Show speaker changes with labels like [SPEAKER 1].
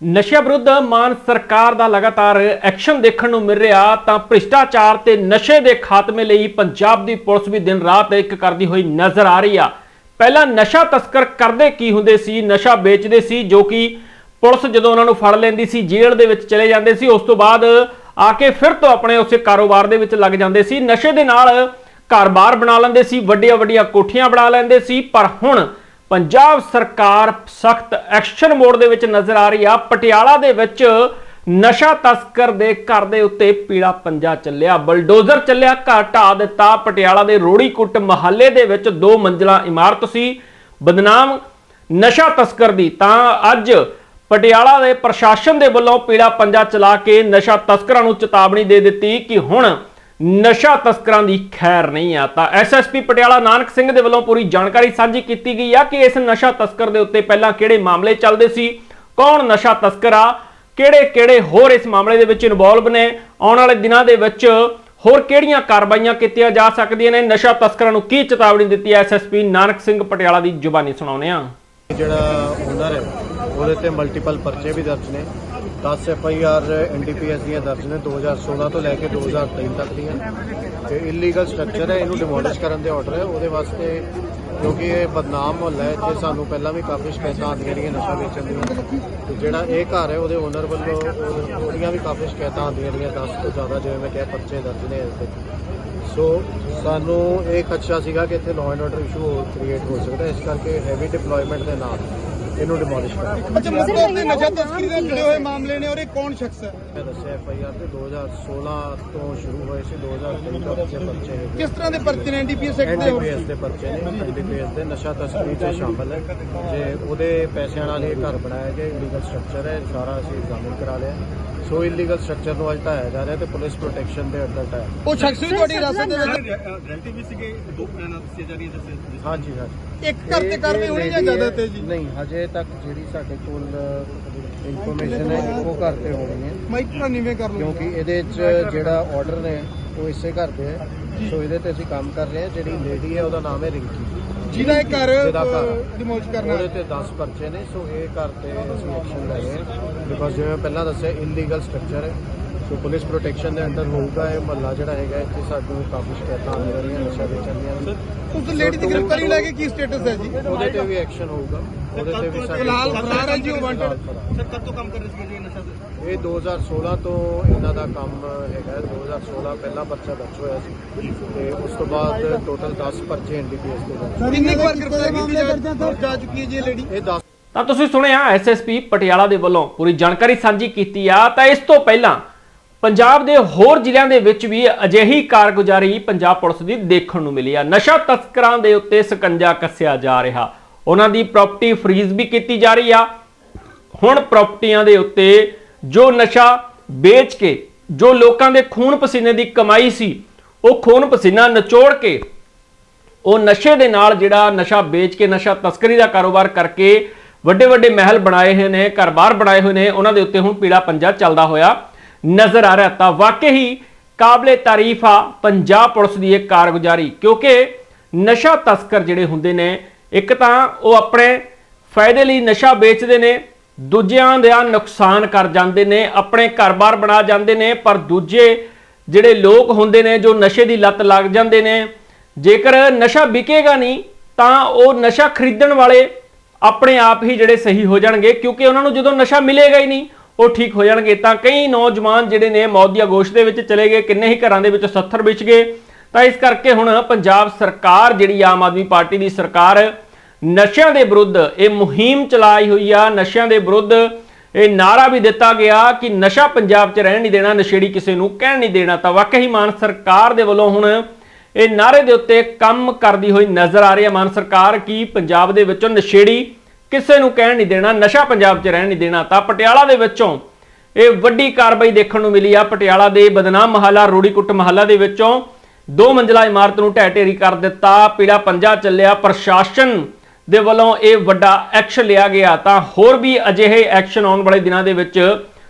[SPEAKER 1] ਨਸ਼ਾ ਵਿਰੁੱਧ ਮਾਨ ਸਰਕਾਰ ਦਾ ਲਗਾਤਾਰ ਐਕਸ਼ਨ ਦੇਖਣ ਨੂੰ ਮਿਲ ਰਿਹਾ, ਤਾਂ ਭ੍ਰਿਸ਼ਟਾਚਾਰ ਤੇ ਨਸ਼ੇ ਦੇ ਖਾਤਮੇ ਲਈ ਪੰਜਾਬ ਦੀ ਪੁਲਿਸ ਵੀ ਦਿਨ ਰਾਤ ਇੱਕ ਕਰਦੀ ਹੋਈ ਨਜ਼ਰ ਆ ਰਹੀ ਆ। ਪਹਿਲਾਂ ਨਸ਼ਾ ਤਸਕਰ ਕਰਦੇ ਕੀ ਹੁੰਦੇ ਸੀ, ਨਸ਼ਾ ਵੇਚਦੇ ਸੀ, ਜੋ ਕਿ ਪੁਲਿਸ ਜਦੋਂ ਉਹਨਾਂ ਨੂੰ ਫੜ ਲੈਂਦੀ ਸੀ, ਜੇਲ੍ਹ ਦੇ ਵਿੱਚ ਚਲੇ ਜਾਂਦੇ ਸੀ, ਉਸ ਤੋਂ ਬਾਅਦ ਆ ਕੇ ਫਿਰ ਤੋਂ ਆਪਣੇ ਉਸੇ ਕਾਰੋਬਾਰ ਦੇ ਵਿੱਚ ਲੱਗ ਜਾਂਦੇ ਸੀ। ਨਸ਼ੇ ਦੇ ਨਾਲ ਘਰ-ਬਾਰ ਬਣਾ ਲੈਂਦੇ ਸੀ ਵੱਡੀਆਂ ਵੱਡੀਆਂ ਕੋਠੀਆਂ ਬਣਾ ਲੈਂਦੇ ਸੀ, ਪਰ ਹੁਣ ਪੰਜਾਬ ਸਰਕਾਰ ਸਖਤ ਐਕਸ਼ਨ ਮੋਡ ਦੇ ਵਿੱਚ ਨਜ਼ਰ ਆ ਰਹੀ ਆ। ਪਟਿਆਲਾ ਦੇ ਵਿੱਚ ਨਸ਼ਾ ਤਸਕਰ ਦੇ ਘਰ ਦੇ ਉੱਤੇ ਪੀਲਾ ਪੰਜਾ ਚੱਲਿਆ। ਬਲਡੋਜ਼ਰ ਚੱਲਿਆ, ਘਰ ਢਾਹ ਦਿੱਤਾ। ਪਟਿਆਲਾ ਦੇ ਰੋੜੀਕੁੱਟ ਮਹੱਲੇ ਦੇ ਵਿੱਚ ਦੋ ਮੰਜ਼ਲਾ ਇਮਾਰਤ ਸੀ। ਬਦਨਾਮ ਨਸ਼ਾ ਤਸਕਰ ਦੀ ਤਾਂ ਅੱਜ ਪਟਿਆਲਾ ਦੇ ਪ੍ਰਸ਼ਾਸਨ ਦੇ ਵੱਲੋਂ ਪੀਲਾ ਪੰਜਾ ਚਲਾ ਕੇ ਨਸ਼ਾ ਤਸਕਰਾਂ ਨੂੰ ਚੇਤਾਵਨੀ ਦੇ ਦਿੱਤੀ ਕਿ ਹੁਣ ਨਸ਼ਾ ਤਸਕਰਾਂ ਦੀ ਖੈਰ ਨਹੀਂ ਆ। ਤਾਂ ਐਸਐਸਪੀ ਪਟਿਆਲਾ ਨਾਨਕ ਸਿੰਘ ਦੇ ਵੱਲੋਂ ਪੂਰੀ ਜਾਣਕਾਰੀ ਸਾਂਝੀ ਕੀਤੀ ਗਈ ਆ ਕਿ ਇਸ ਨਸ਼ਾ ਤਸਕਰ ਦੇ ਉੱਤੇ ਪਹਿਲਾਂ ਕਿਹੜੇ ਮਾਮਲੇ ਚੱਲਦੇ ਸੀ, ਕੌਣ ਨਸ਼ਾ ਤਸਕਰ ਆ, ਕਿਹੜੇ ਕਿਹੜੇ ਹੋਰ ਇਸ ਮਾਮਲੇ ਦੇ ਵਿੱਚ ਇਨਵੋਲਵ ਨੇ, ਆਉਣ ਵਾਲੇ ਦਿਨਾਂ ਦੇ ਵਿੱਚ ਹੋਰ ਕਿਹੜੀਆਂ ਕਾਰਵਾਈਆਂ ਕੀਤੀਆਂ ਜਾ ਸਕਦੀਆਂ ਨੇ, ਨਸ਼ਾ ਤਸਕਰਾਂ ਨੂੰ ਕੀ ਚੇਤਾਵਨੀ ਦਿੱਤੀ ਹੈ ਐਸਐਸਪੀ ਨਾਨਕ ਸਿੰਘ ਪਟਿਆਲਾ ਦੀ ਜ਼ੁਬਾਨੀ ਸੁਣਾਉਂਦੇ ਆ
[SPEAKER 2] ਜਿਹੜਾ ਓਨਰ ਹੈ ਉਹਦੇ ਤੇ ਮਲਟੀਪਲ ਪਰਚੇ ਵੀ ਦਰਜ ਨੇ। 10 ਐਫ ਆਈ ਆਰ ਐਨਡੀਪੀਐਸ ਦੀਆਂ ਦਰਜ ਨੇ 2016 ਤੋਂ ਲੈ ਕੇ 2023 ਤੱਕ ਦੀਆਂ। ਤੇ ਇਲੀਗਲ ਸਟਰਕਚਰ ਹੈ, ਇਹਨੂੰ ਡਿਮੋਲਿਸ਼ ਕਰਨ ਦੇ ਆਰਡਰ ਹੈ। ਉਹਦੇ ਵਾਸਤੇ ਕਿਉਂਕਿ ਇਹ ਬਦਨਾਮ ਮੁਹੱਲਾ ਹੈ, ਇੱਥੇ ਸਾਨੂੰ ਪਹਿਲਾਂ ਵੀ ਕਾਫੀ ਸ਼ਿਕਾਇਤਾਂ ਆਉਂਦੀਆਂ ਰਹੀਆਂ ਨਸ਼ਾ ਵੇਚਣ ਦੀਆਂ। ਤੇ ਜਿਹੜਾ ਇਹ ਘਰ ਹੈ, ਉਹਦੇ ਓਨਰ ਵੱਲੋਂ ਉਹਦੀਆਂ ਵੀ ਕਾਫੀ ਸ਼ਿਕਾਇਤਾਂ ਆਉਂਦੀਆਂ ਰਹੀਆਂ 10 ਤੋਂ ਜ਼ਿਆਦਾ ਜਿਵੇਂ ਮੈਂ ਕਿਹਾ, ਪਰਚੇ ਦਰਜ ਨੇ ਇਹਦੇ ਤੇ। ਸੋ ਸਾਨੂੰ ਇਹ ਖਦਸ਼ਾ ਸੀਗਾ ਕਿ ਇੱਥੇ law and order issue create ਹੋ ਸਕਦਾ ਇਸ ਕਰਕੇ ਹੈਵੀ ਡਿਪਲੋਇਮੈਂਟ ਦੇ ਨਾਲ ਇਹਨੂੰ ਡਿਮੋਲਿਸ਼ ਕਰਨਾ
[SPEAKER 3] ਅੱਛਾ ਤੌਰ ਤੇ ਨਸ਼ਾ ਤਸਕਰੀ ਨਾਲ ਜੁੜੇ ਹੋਏ ਮਾਮਲੇ ਨੇ ਔਰ ਇਹ ਕੌਣ ਸ਼ਖਸ ਹੈ?
[SPEAKER 2] ਮੈਂ ਦੱਸਿਆ ਐਫ ਆਈ ਆਰ ਤੇ 2016 ਤੋਂ ਸ਼ੁਰੂ ਹੋਏ ਸੀ 2023 ਤੱਕ ਦੇ ਪਰਚੇ ਨੇ
[SPEAKER 3] ਕਿਸ ਤਰ੍ਹਾਂ ਦੇ ਪਰਚੇ ਨੇ? ਐਨਡੀਪੀਐਸ ਐਕਟ ਦੇ
[SPEAKER 2] ਐਨਡੀਪੀਐਸ ਦੇ ਪਰਚੇ ਨੇ ਐਨਡੀਪੀਐਸ ਦੇ ਨਸ਼ਾ ਤਸਕਰੀ ਤੇ ਸ਼ਾਮਲ ਹੈ। ਜੇ ਉਹਦੇ ਪੈਸਿਆਂ ਨਾਲ ਇਹ ਘਰ ਬਣਾਇਆ ਗਿਆ ਇਲੀਗਲ ਸਟਰਕਚਰ ਹੈ ਸਾਰਾ ਅਸੀਂ ਐਗਜ਼ਾਮਿਨ ਕਰਾ ਲਿਆ। ਸੋ ਇਲੀਗਲ ਸਟਰਕਚਰ ਨੂੰ ਅੱਜ ਢਾਇਆ ਜਾ ਰਿਹਾ ਤੇ ਪੁਲਿਸ ਪ੍ਰੋਟੈਕਸ਼ਨ ਦੇ ਅੰਡਰ ਢਾਇਆ।
[SPEAKER 3] ਉਹ ਸ਼ਖਸ ਵੀ ਤੁਹਾਡੀ ਹਿਰਾਸਤ ਦੇ ਵਿੱਚ?
[SPEAKER 4] ਰਿਲੇਟਿਵ ਵੀ ਸੀਗੇ ਦੋ ਬਿਆਨਾਂ ਦੱਸੇ ਜਾ ਰਹੀ ਹੈ ਦੱਸੇ
[SPEAKER 2] ਹਾਂਜੀ ਹਾਂਜੀ।
[SPEAKER 3] ਇੱਕ ਘਰ ਤੇ ਕਾਰਵਾਈ ਹੋਣੀ ਜਾਂ ਜ਼ਿਆਦਾ ਤੇ ਜੀ।
[SPEAKER 2] ਨਹੀਂ ਹਜੇ ਤੱਕ ਜਿਹੜੀ ਸਾਡੇ ਕੋਲ ਇਨਫੋਰਮੇਸ਼ਨ ਹੈ ਇੱਕੋ ਘਰ ਤੇ ਹੋਣੀ ਹੈ।
[SPEAKER 3] ਮਾਈਕ ਤਾਂ ਨੀਵੇਂ ਕਰ ਲਓ
[SPEAKER 2] ਕਿਉਂਕਿ ਇਹਦੇ 'ਚ ਜਿਹੜਾ ਆਰਡਰ ਨੇ ਉਹ ਇਸੇ ਘਰ ਦੇ ਹੈ। ਸੋ ਇਹਦੇ ਤੇ ਅਸੀਂ ਕੰਮ ਕਰ ਰਹੇ ਹਾਂ। ਜਿਹੜੀ ਲੇਡੀ ਹੈ ਉਹਦਾ ਨਾਮ ਹੈ ਰਿੰਕੀ।
[SPEAKER 3] ਜਿਹਦਾ ਇਹ ਘਰ। ਡਿਮੋਲਿਸ਼ ਕਰਨਾ
[SPEAKER 2] ਉਹਦੇ ਤੇ 10 ਪਰਚੇ ਨੇ। ਸੋ ਇਹ ਘਰ ਤੇ ਅਸੀਂ ਐਕਸ਼ਨ ਲੈ ਰਹੇ ਹਾਂ। ਬਿਕੋਜ਼ ਜਿਵੇਂ ਪਹਿਲਾਂ ਦੱਸਿਆ ਇਲੀਗਲ ਸਟਰਕਚਰ ਹੈ। ਸੋ ਪੁਲਿਸ ਪ੍ਰੋਟੈਕਸ਼ਨ ਦੇ ਅੰਡਰ ਹੋਊਗਾ ਇਹ ਮਹੱਲਾ ਜਿਹੜਾ ਹੈਗਾ ਇੱਥੇ ਸਾਨੂੰ ਕਾਫੀ ਸ਼ਿਕਾਇਤਾਂ ਆਉਂਦੀਆਂ ਰਹੀਆਂ ਨਸ਼ਾ ਵੇਚਣ ਦੀਆਂ
[SPEAKER 3] ਉਸ ਲੇਡੀ ਦੀ ਗ੍ਰਿਫਤਾਰੀ ਲੈ ਕੇ ਕੀ ਸਟੇਟਸ ਹੈ ਜੀ?
[SPEAKER 2] ਉਹਦੇ ਤੇ ਵੀ ਐਕਸ਼ਨ ਹੋਊਗਾ। ਉਹਦੇ ਤੇ ਵੀ ਸਾਡੇ
[SPEAKER 3] ਫਿਲਹਾਲ ਫਰਾਰ ਹੈ ਜੀ ਉਹ ਵਾਂਟਡ
[SPEAKER 4] ਸਰ ਕਦ ਤੋਂ ਕੰਮ ਕਰ ਰਹੇ ਜੀ ਨਸ਼ਾ
[SPEAKER 2] ਇਹ 2016 ਤੋਂ ਇਹਨਾਂ ਦਾ ਕੰਮ ਹੈਗਾ। 2016 ਪਹਿਲਾ ਪਰਚਾ ਦਰਜ ਹੋਇਆ ਸੀ। ਤੇ ਉਸ ਤੋਂ ਬਾਅਦ ਟੋਟਲ 10 ਪਰਚੇ ਐਨਡੀਪੀਐਸ ਦੇ ਦਰਜ
[SPEAKER 3] ਕਿੰਨੀ ਵਾਰ ਗ੍ਰਿਫਤਾਰ ਕੀਤੀ ਜਾ ਜਾ ਚੁੱਕੀ ਹੈ ਜੀ ਇਹ ਲੇਡੀ
[SPEAKER 2] ਇਹ 10
[SPEAKER 1] ਤਾਂ ਤੁਸੀਂ ਸੁਣਿਆ ਐਸਐਸਪੀ ਪਟਿਆਲਾ ਦੇ ਵੱਲੋਂ ਪੂਰੀ ਜਾਣਕਾਰੀ ਸਾਂਝੀ ਕੀਤੀ ਆ। ਤਾਂ ਇਸ ਤੋਂ ਪਹਿਲਾਂ ਪੰਜਾਬ ਦੇ ਹੋਰ ਜ਼ਿਲ੍ਹਿਆਂ ਦੇ ਵਿੱਚ ਵੀ ਅਜਿਹੀ ਕਾਰਗੁਜ਼ਾਰੀ ਪੰਜਾਬ ਪੁਲਿਸ ਦੀ ਦੇਖਣ ਨੂੰ ਮਿਲੀ ਆ। ਨਸ਼ਾ ਤਸਕਰਾਂ ਦੇ ਉੱਤੇ ਸਕੰਜਾ ਕੱਸਿਆ ਜਾ ਰਿਹਾ। ਉਹਨਾਂ ਦੀ ਪ੍ਰਾਪਰਟੀ ਫਰੀਜ਼ ਵੀ ਕੀਤੀ ਜਾ ਰਹੀ ਆ। ਹੁਣ ਪ੍ਰਾਪਰਟੀਆਂ ਦੇ ਉੱਤੇ ਜੋ ਨਸ਼ਾ ਵੇਚ ਕੇ, ਜੋ ਲੋਕਾਂ ਦੇ ਖੂਨ ਪਸੀਨੇ ਦੀ ਕਮਾਈ ਸੀ, ਉਹ ਖੂਨ ਪਸੀਨਾ ਨਿਚੋੜ ਕੇ, ਉਹ ਨਸ਼ੇ ਦੇ ਨਾਲ ਜਿਹੜਾ ਨਸ਼ਾ ਵੇਚ ਕੇ, ਨਸ਼ਾ ਤਸਕਰੀ ਦਾ ਕਾਰੋਬਾਰ ਕਰਕੇ ਵੱਡੇ ਵੱਡੇ ਮਹਿਲ ਬਣਾਏ ਹੋਏ ਨੇ, ਘਰ-ਬਾਰ ਬਣਾਏ ਹੋਏ ਨੇ, ਉਹਨਾਂ ਦੇ ਉੱਤੇ ਹੁਣ ਪੀੜਾ ਪੰਜਾ ਚੱਲਦਾ ਹੋਇਆ। ਨਜ਼ਰ ਆ ਰਿਹਾ ਤਾਂ ਵਾਕਈ ਹੀ ਕਾਬਲੇ ਤਾਰੀਫ ਆ ਪੰਜਾਬ ਪੁਲਿਸ ਦੀ ਇਹ ਕਾਰਗੁਜ਼ਾਰੀ, ਕਿਉਂਕਿ ਨਸ਼ਾ ਤਸਕਰ ਜਿਹੜੇ ਹੁੰਦੇ ਨੇ, ਇੱਕ ਤਾਂ ਉਹ ਆਪਣੇ ਫਾਇਦੇ ਲਈ ਨਸ਼ਾ ਵੇਚਦੇ ਨੇ, ਦੂਜਿਆਂ ਦਾ ਨੁਕਸਾਨ ਕਰ ਜਾਂਦੇ ਨੇ, ਆਪਣੇ ਘਰ-ਬਾਰ ਬਣਾ ਜਾਂਦੇ ਨੇ, ਪਰ ਦੂਜੇ ਜਿਹੜੇ ਲੋਕ ਹੁੰਦੇ ਨੇ ਜੋ ਨਸ਼ੇ ਦੀ ਲੱਤ ਲੱਗ ਜਾਂਦੇ ਨੇ, ਜੇਕਰ ਨਸ਼ਾ ਵਿਕੇਗਾ ਨਹੀਂ, ਤਾਂ ਉਹ ਨਸ਼ਾ ਖਰੀਦਣ ਵਾਲੇ ਆਪਣੇ ਆਪ ਹੀ ਜਿਹੜੇ ਸਹੀ ਹੋ ਜਾਣਗੇ, ਕਿਉਂਕਿ ਉਹਨਾਂ ਨੂੰ ਜਦੋਂ ਨਸ਼ਾ ਮਿਲੇਗਾ ਹੀ ਨਹੀਂ ਉਹ ਠੀਕ ਹੋ ਜਾਣਗੇ, ਤਾਂ ਕਈ ਨੌਜਵਾਨ ਜਿਹੜੇ ਨੇ ਮੌਤ ਦੀ ਆਗੋਸ਼ ਦੇ ਵਿੱਚ ਚਲੇ ਗਏ, ਕਿੰਨੇ ਹੀ ਘਰਾਂ ਦੇ ਵਿੱਚ 70 ਵਿਚ ਗਏ। ਤਾਂ ਇਸ ਕਰਕੇ ਹੁਣ ਪੰਜਾਬ ਸਰਕਾਰ ਜਿਹੜੀ ਆਮ ਆਦਮੀ ਪਾਰਟੀ ਦੀ ਸਰਕਾਰ, ਨਸ਼ਿਆਂ ਦੇ ਵਿਰੁੱਧ ਇਹ ਮੁਹਿੰਮ ਚਲਾਈ ਹੋਈ ਆ, ਨਸ਼ਿਆਂ ਦੇ ਵਿਰੁੱਧ ਇਹ ਨਾਰਾ ਵੀ ਦਿੱਤਾ ਗਿਆ ਕਿ ਨਸ਼ਾ ਪੰਜਾਬ 'ਚ ਰਹਿਣ ਨਹੀਂ ਦੇਣਾ, ਨਸ਼ੇੜੀ ਕਿਸੇ ਨੂੰ ਕਹਿਣ ਨਹੀਂ ਦੇਣਾ। ਤਾਂ ਵਾਕਈ ਮਾਨ ਸਰਕਾਰ ਦੇ ਵੱਲੋਂ ਹੁਣ ਇਹ ਨਾਰੇ ਦੇ ਉੱਤੇ ਕੰਮ ਕਰਦੀ ਹੋਈ ਨਜ਼ਰ ਆ ਰਹੀ ਹੈ। ਮਾਨ ਸਰਕਾਰ ਕੀ ਪੰਜਾਬ ਦੇ ਵਿੱਚੋਂ ਨਸ਼ੇੜੀ ਕਿਸੇ ਨੂੰ ਕਹਿਣ ਨਹੀਂ ਦੇਣਾ, ਨਸ਼ਾ ਪੰਜਾਬ 'ਚ ਰਹਿਣ ਨਹੀਂ ਦੇਣਾ, ਤਾਂ ਪਟਿਆਲਾ ਦੇ ਵਿੱਚੋਂ ਇਹ ਵੱਡੀ ਕਾਰਵਾਈ ਦੇਖਣ ਨੂੰ ਮਿਲੀ ਆ। ਪਟਿਆਲਾ ਦੇ ਬਦਨਾਮ ਮਹੱਲਾ, ਰੋੜੀਕੁੱਟ ਮਹੱਲਾ ਦੇ ਵਿੱਚੋਂ ਦੋ ਮੰਜ਼ਲਾ ਇਮਾਰਤ ਨੂੰ ਢਹਿ ਢੇਰੀ ਕਰ ਦਿੱਤਾ। ਪੀੜਾ ਪੰਜਾ ਚੱਲਿਆ। ਪ੍ਰਸ਼ਾਸਨ ਦੇ ਵੱਲੋਂ ਇਹ ਵੱਡਾ ਐਕਸ਼ਨ ਲਿਆ ਗਿਆ। ਤਾਂ ਹੋਰ ਵੀ ਅਜਿਹੇ ਐਕਸ਼ਨ ਆਉਣ ਵਾਲੇ ਦਿਨਾਂ ਦੇ ਵਿੱਚ